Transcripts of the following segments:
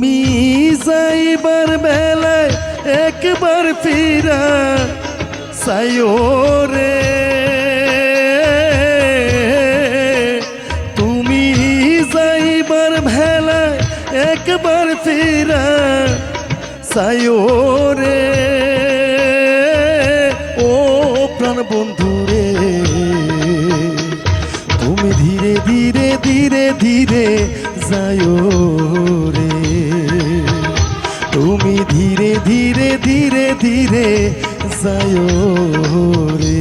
তুমি যাইবার বেলায় একবার ফিরা সাইও রে তুমি যাইবার ভেলায় একবার ফিরা সাইও রে ও প্রাণ বন্ধু ধীরে ধীরে ধীরে ধীরে যায় রে।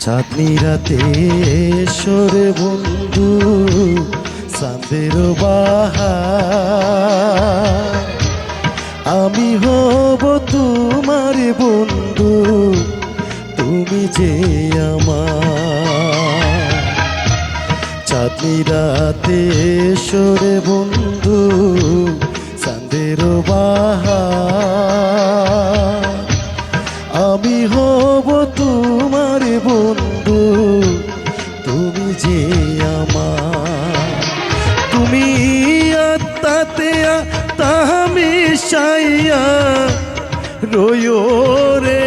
চাঁদনি রাতে সরে বন্ধু, চাঁদের আমি হব তোমার বন্ধু, তুমি যে আমার। চাঁদনি রাতে সরে বন্ধু, চাঁদের বাহার। আমি হব বন্ধু, তুমি যে আমার, তুমি আত্মাতে তাহামি সাইয়া রয়ো রে।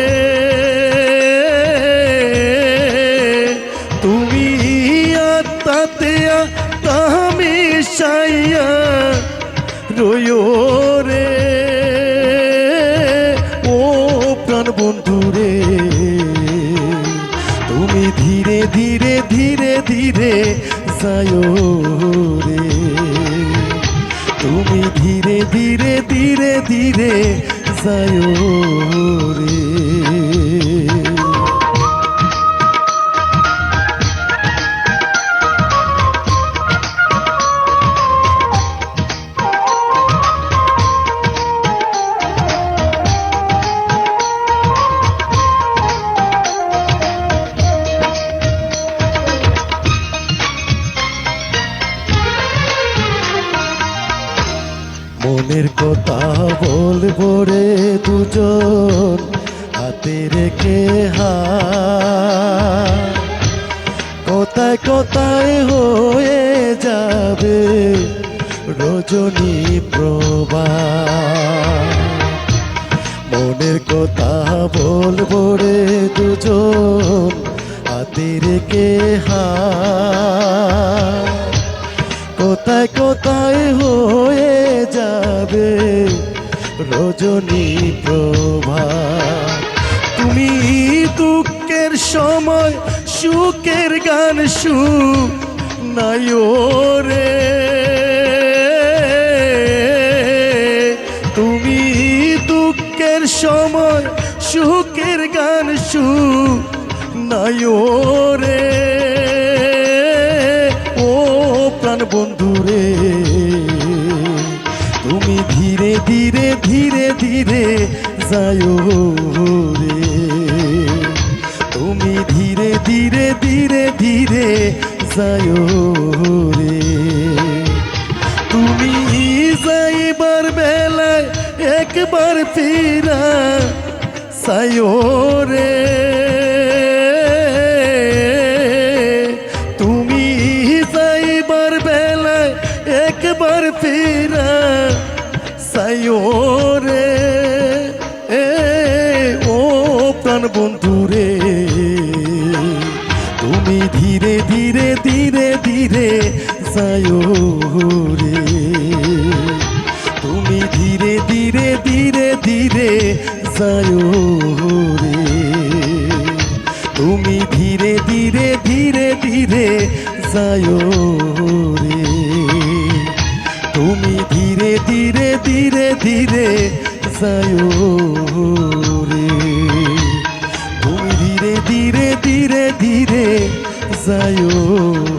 তুমি আত্মাতে তাহামি সাইয়া রয়ো রে। তুমি ধীরে ধীরে ধীরে ধীরে যায়ো রে। তুমি ধীরে ধীরে ধীরে ধীরে যায়ো রে। কথা বলব রে দুজন হাতে রেখে হাত। কোথায় কোথায় হয়ে যাবে রজনী প্রভা মনের কথা বলব রে দুজন হাতে রেখে হাত। রজনী প্রভা তুমি দুঃখের সময় সুখের গান শু নাইও রে তুমি দুঃখের সময় সুখের গান শু নাইও রে ও প্রাণ বন্ধু যায়ো রে তুমি ধীরে ধীরে ধীরে ধীরে যায়ো তুমি যাইবার বেলায় একবার ফিরা সায়ো রে তুমি যাইবার বেলায় একবার ফিরা সায়ো প্রাণ বন্ধু রে তুমি ধীরে ধীরে ধীরে ধীরে যায়ো রে তুমি ধীরে ধীরে ধীরে ধীরে যায়ো রে তুমি ধীরে ধীরে ধীরে ধীরে যায়ো রে তুমি ধীরে ধীরে ধীরে ধীরে যায়ো তুমি